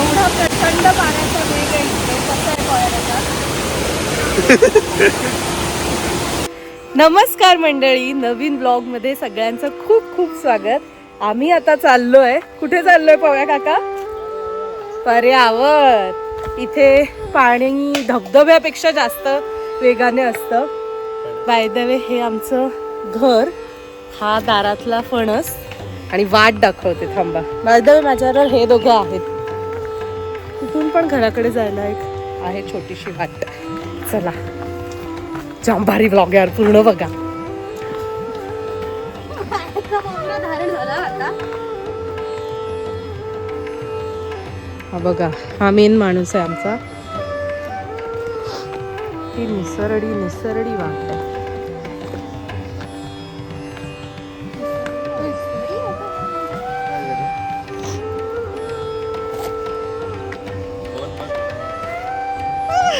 एवढा प्रचंड पाण्याचा वेग आहे इकडे. कसं आहे नमस्कार मंडळी नवीन ब्लॉगमध्ये सगळ्यांचं खूप खूप स्वागत. आम्ही आता चाललोय. कुठे चाललोय पव्या काका? पर्यावर इथे पाणी धबधब्यापेक्षा जास्त वेगाने असतं. बाय द वे हे आमचं घर. हा दारातला फणस आणि वाट दाखवते थांबा. वे माझ्यावर हे दोघं आहेत. तिथून पण घराकडे जायला एक आहे छोटीशी वाट. चला. जाम भारी ब्लॉग यार पूर्ण बघा. हा बघा हा मेन माणूस आहे आमचा. ही निसरडी निसरडी वाट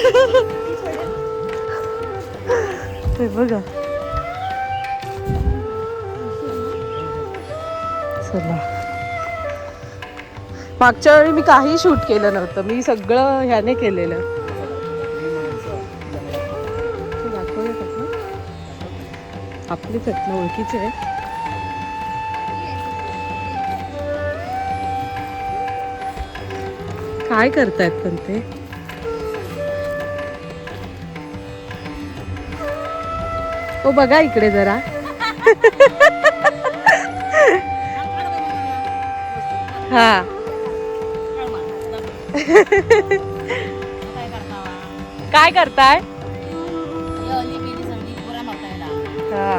ते हे बघा. चला. मागच्या वेळी मी काही शूट केलं नव्हतं. मी सगळं ह्याने केलेलं. आपली दाखवूया का? आपलीच आहे. काय करतायत पण ते? ओ बघा इकडे जरा. हा. काय करताय? हा.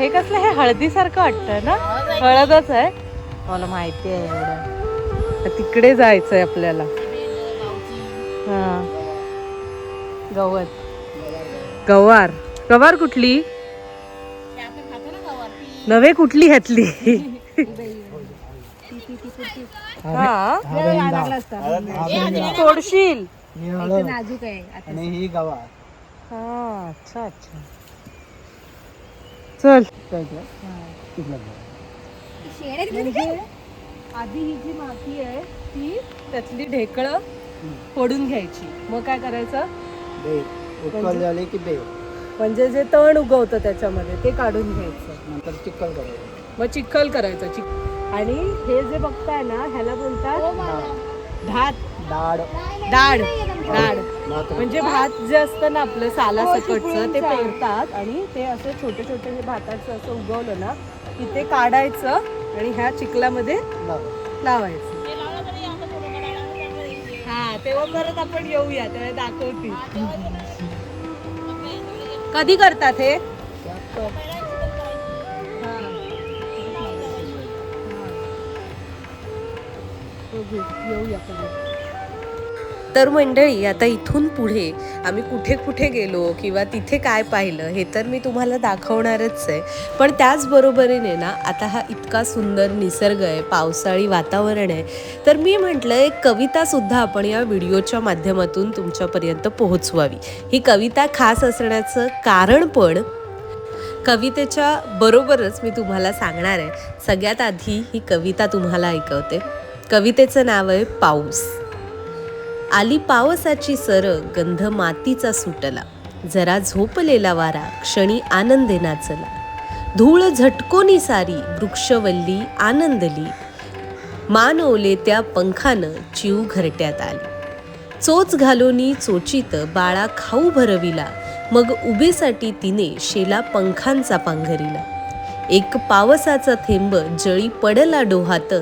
हे कसलं हे हळदीसारखं वाटतं ना? हळदच आहे. मला माहिती आहे एवढं. तिकडे जायचंय आपल्याला. हा. गवत. गवार गवार कुठली? नवे कुठली ह्यातली. हा. तोडशील ही हळद आणि ही गवा हा अच्छा अच्छा. चल. आधी ही जी माती आहे ती त्यातली ढेकळं फोडून घ्यायची. मग काय करायचं? उकल झाले की बे म्हणजे जे तण उगवतं त्याच्यामध्ये ते काढून घ्यायचं. नंतर चिखल करायचं मग चिखल करायचं चिक आणि हे जे बघताय ना ह्याला बोलतात भात. डाळ डाळ डाळ म्हणजे भात जे असतं ना आपलं साला सकटचं ते पेरतात आणि ते असं छोटे छोटे हे भाताचं असं उगवलं ना की ते काढायचं आणि ह्या चिखलामध्ये लाव. लावायचं. हा तेव्हा परत आपण येऊया तेव्हा दाखवतील कधी करतात हे? येऊया तर मंडळी आता इथून पुढे आम्ही कुठे कुठे गेलो किंवा तिथे काय पाहिलं हे तर मी तुम्हाला दाखवणारच आहे. पण त्याचबरोबरीने ना आता हा इतका सुंदर निसर्ग आहे पावसाळी वातावरण आहे. तर मी म्हटलं एक कवितासुद्धा आपण या व्हिडिओच्या माध्यमातून तुमच्यापर्यंत पोहोचवावी. ही कविता खास असण्याचं कारण पण कवितेच्या बरोबरच मी तुम्हाला सांगणार आहे. सगळ्यात आधी ही कविता तुम्हाला ऐकवते. कवितेचं नाव आहे पाऊस. आली पावसाची सर गंध मातीचा सुटला. जरा झोपलेला वारा क्षणी आनंदे नाचला. धूळ झटकोनी सारी वृक्षवल्ली आनंदली. मानवले त्या पंखानं चिव घरट्यात आली. चोच घालोनी चोचीत बाळा खाऊ भरविला. मग उभेसाठी तिने शेला पंखांचा पांघरिला. एक पावसाचा थेंब जळी पडला डोहात.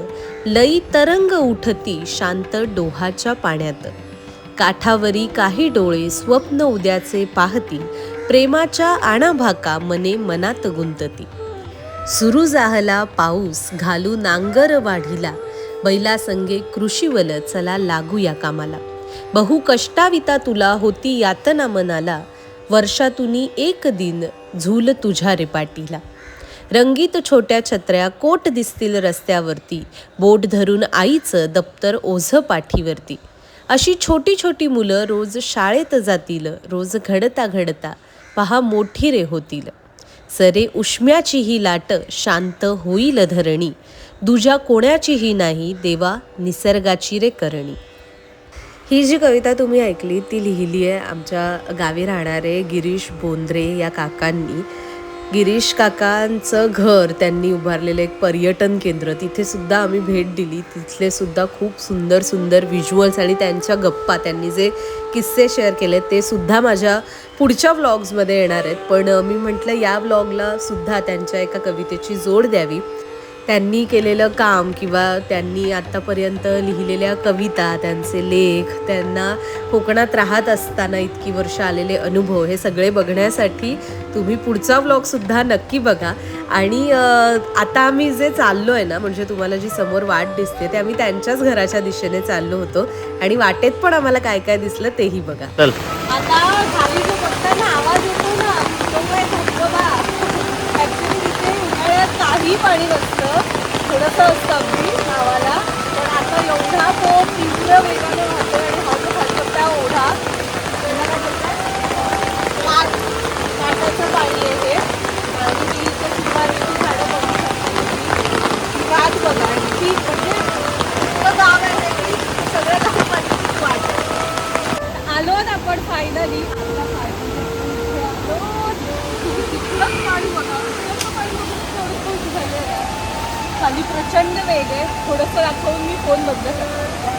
लई तरंग उठती शांत डोहाच्या पाण्यात. काठावरी काही डोळे स्वप्न उद्याचे पाहती प्रेमाच्या आणाभाका मने मनात गुंतती. सुरू जाहला पाऊस घालू नांगर वाढीला. बैला संगे कृषीवल चला लागू या कामाला. बहु कष्टाविता तुला होती यातना मनाला. वर्षातुनी एक दिन झूल तुझ्या रेपाटीला. रंगीत छोट्या छत्र्या कोट दिसतील रस्त्यावरती. बोट धरून आईचं दप्तर ओझ पाठीवरती. अशी छोटी छोटी मुलं रोज शाळेत जातील रोज घडता घडता पहा मोठी रे होतील. सरे उष्म्याचीही लाट शांत होईल धरणी दुजा कोणाचीही नाही देवा निसर्गाची रे करणी. ही जी कविता तुम्ही ऐकली ती लिहिली आहे आमच्या गावी राहणारे गिरीश बोंद्रे या काकांनी. गिरीश काकांचं घर त्यांनी उभारलेलं एक पर्यटन केंद्र. तिथे सुद्धा आम्ही भेट दिली. तिथले सुद्धा खूप सुंदर सुंदर व्हिज्युअल्स आणि त्यांच्या गप्पा त्यांनी जे किस्से शेअर केले ते सुद्धा माझ्या पुढच्या व्लॉग्समध्ये येणार आहेत. पण मी म्हटलं या व्लॉगला सुद्धा त्यांच्या एका कवितेची जोड द्यावी. त्यांनी केलेलं काम किंवा त्यांनी आत्तापर्यंत लिहिलेल्या कविता त्यांचे लेख त्यांना कोकणात राहत असताना इतकी वर्ष आलेले अनुभव हे सगळे बघण्यासाठी तुम्ही पुढचा व्लॉगसुद्धा नक्की बघा. आणि आता आम्ही जे चाललो आहे ना म्हणजे तुम्हाला जी समोर वाट दिसते ते आम्ही त्यांच्याच घराच्या दिशेने चाललो होतो. आणि वाटेत पण आम्हाला काय काय दिसलं तेही बघा. चल. आता खाली जो बघताना आवाज येतो ना काही पाणी नसतं. थोडंसं असतं अगदी नावाला. पण आता एवढा तो तीव्र वेगाने वाहतो आणि हा जो धबधबा ओढा त्याला पाणी आहे आणि ती इथे सुपारीची झाडं बघू शकतो तुम्ही. वाट बघा आणि ती म्हणजे इतकं गाव आहे ना की सगळ्या गावाची वाट आहे आलो ना आपण फायनली आपला finally इथे आलो. तुम्ही तिथलंच पाणी बघा तिथलं पाणी बघून थोडं खुश झाले खाली प्रचंड वेग आहे थोडंसं दाखवून मी फोन बंद करतो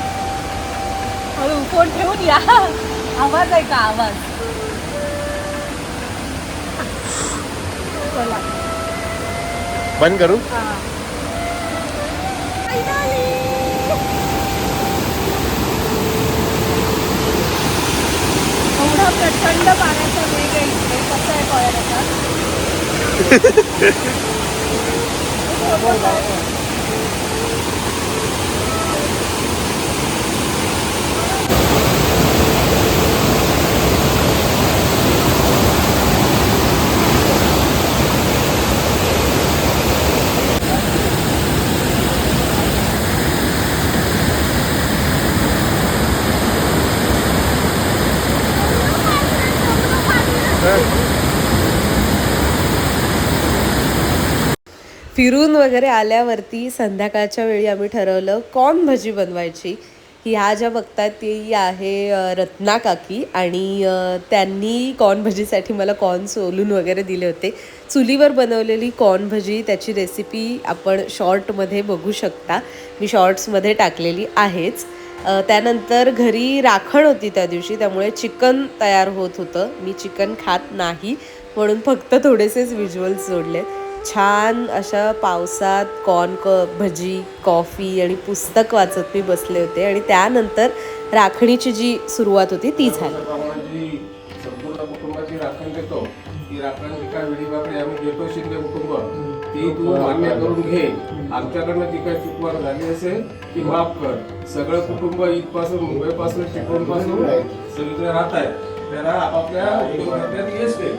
हळू फोन ठेवून या. आवाज आहे का? आवाज. चला. बंद करू? हा! एवढा प्रचंड पाण्याचा वेग आहे कसं आहे कळायला फिरून वगैरे आल्यावरती संध्याकाळच्या वेळी आम्ही ठरवलं कॉर्न भजी बनवायची. ह्या ज्या बघतात ती आहे रत्नाकाकी रत्ना काकी आणि त्यांनी कॉर्न भजीसाठी मला कॉर्न सोलून वगैरे दिले होते. चुलीवर बनवलेली कॉर्न भजी त्याची रेसिपी आपण शॉर्टमध्ये बघू शकता. मी शॉर्ट्समध्ये टाकलेली आहेच. त्यानंतर घरी राखण होती त्या दिवशी त्यामुळे चिकन तयार होत होतं. मी चिकन खात नाही म्हणून फक्त थोडेसेच व्हिज्युअल्स जोडले छान अशा पावसात कॉर्न क भजी कॉफी आणि पुस्तक वाचत मी बसले होते आणि त्यानंतर राखणीची जी सुरुवात होती ती झाली. जी संपूर्ण कुटुंबाची राखण देतो ती राखण एका वेळीबाकडे आम्ही घेतो शिंदे कुटुंब. ती तू मान्य करून घे. आमच्याकडनं ती काही चुकवार झाली असेल ती माफ कर. सगळं कुटुंब इथपासून मुंबईपासून सगळीकडे राहत आहे त्याला आपापल्या उद्योगात यश दे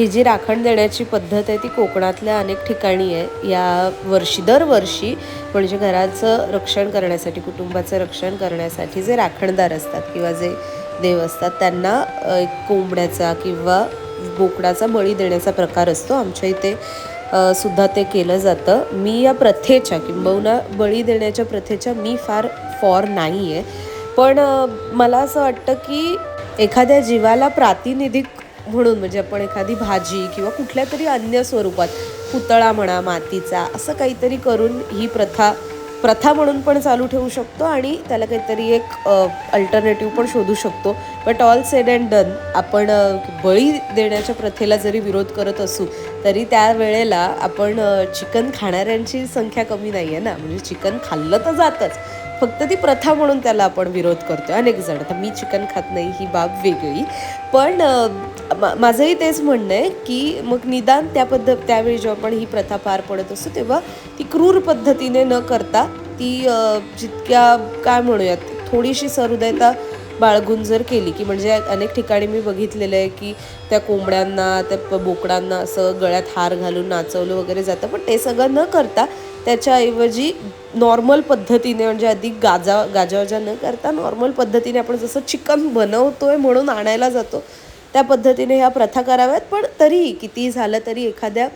ही जी राखण देण्याची पद्धत आहे ती कोकणातल्या अनेक ठिकाणी आहे. या वर्षी दरवर्षी म्हणजे घराचं रक्षण करण्यासाठी कुटुंबाचं रक्षण करण्यासाठी जे राखणदार असतात किंवा जे देव असतात त्यांना एक कोंबड्याचा किंवा बोकडाचा बळी देण्याचा प्रकार असतो. आमच्या इथे सुद्धा ते केलं जातं. मी या प्रथेच्या किंबहुना बळी देण्याच्या प्रथेच्या मी फार फॉर नाही आहे पण मला असं वाटतं की एखाद्या जीवाला प्रातिनिधिक म्हणून म्हणजे आपण एखादी भाजी किंवा कुठल्या तरी अन्य स्वरूपात पुतळा म्हणा मातीचा असं काहीतरी करून ही प्रथा प्रथा म्हणून पण चालू ठेवू शकतो आणि त्याला काहीतरी एक अल्टरनेटिव्ह पण शोधू शकतो. But all said and done आपण बळी देण्याच्या प्रथेला जरी विरोध करत असू तरी त्या वेळेला आपण चिकन खाणाऱ्यांची संख्या कमी नाही आहे ना. म्हणजे चिकन खाल्लं तर जातंच. फक्त ती प्रथा म्हणून त्याला आपण विरोध करतोय. अनेक जण. आता मी चिकन खात नाही ही बाब वेगळी. पण मा- माझंही तेच म्हणणं आहे की मग निदान त्या पद्धत त्यावेळी जेव्हा आपण ही प्रथा पार पडत असतो तेव्हा ती क्रूर पद्धतीने न करता ती जितक्या काय म्हणूयात थोडीशी सहृदयता बाळगून जर केली की म्हणजे अनेक ठिकाणी मी बघितलेलं आहे की त्या कोंबड्यांना त्या प- बोकडांना असं गळ्यात हार घालून नाचवलं वगैरे जातं. पण ते सगळं न करता त्याच्याऐवजी नॉर्मल पद्धतीने म्हणजे अधिक गाजा गाजावाजा न करता नॉर्मल पद्धतीने आपण जसं चिकन बनवतो आहे म्हणून आणायला जातो त्या पद्धतीने ह्या प्रथा कराव्यात. पण तरीही किती झालं तरी एखाद्या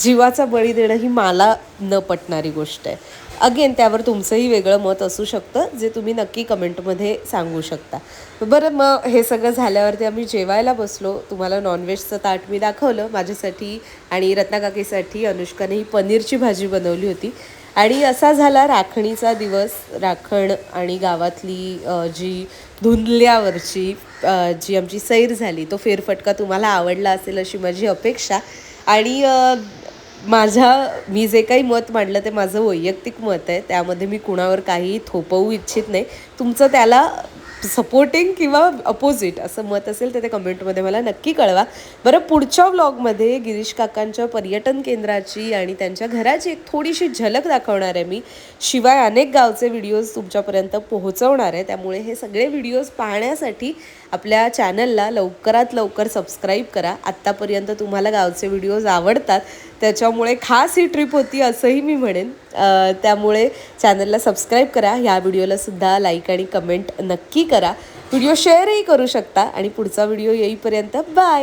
जीवाचा बळी देणं ही मला न पटणारी गोष्ट आहे. अगेन त्यावर तुमचंही वेगळं मत असू शकतं जे तुम्ही नक्की कमेंटमध्ये सांगू शकता. बरं मग हे सगळं झाल्यावरती आम्ही जेवायला बसलो. तुम्हाला नॉनव्हेजचं ताट मी दाखवलं माझ्यासाठी आणि रत्नाकाकीसाठी अनुष्काने ही पनीरची भाजी बनवली होती. आणि असा झाला राखणीचा दिवस. राखण आणि गावातली जी धुंदल्यावरची जी आमची सैर झाली तो फेरफटका तुम्हाला आवडला असेल अशी माझी अपेक्षा. आणि माझ्या मी जे काही मत मांडलं ते माझं वैयक्तिक मत आहे. त्यामध्ये मी कुणावर काही थोपवू इच्छित नाही. तुमचं त्याला सपोर्टिंग किंवा अपोजिट असं मत असेल तर ते कमेंटमध्ये मला नक्की कळवा. बरं पुढच्या व्लॉगमध्ये गिरीश काकांच्या पर्यटन केंद्राची आणि त्यांच्या घराची एक थोडीशी झलक दाखवणार आहे मी. शिवाय अनेक गावचे व्हिडिओज तुमच्यापर्यंत पोहोचवणार आहे. त्यामुळे हे सगळे व्हिडिओज पाहण्यासाठी आपल्या चॅनलला लवकरात लवकर सबस्क्राईब करा. आत्तापर्यंत तुम्हाला गावचे व्हिडिओज आवडतात त्याच्यामुळे खास ही ट्रिप होती असंही मी म्हणेन. त्यामुळे चॅनलला सबस्क्राईब करा. ह्या व्हिडिओलासुद्धा लाईक आणि कमेंट नक्की करा. व्हिडिओ शेअरही करू शकता. आणि पुढचा व्हिडिओ येईपर्यंत बाय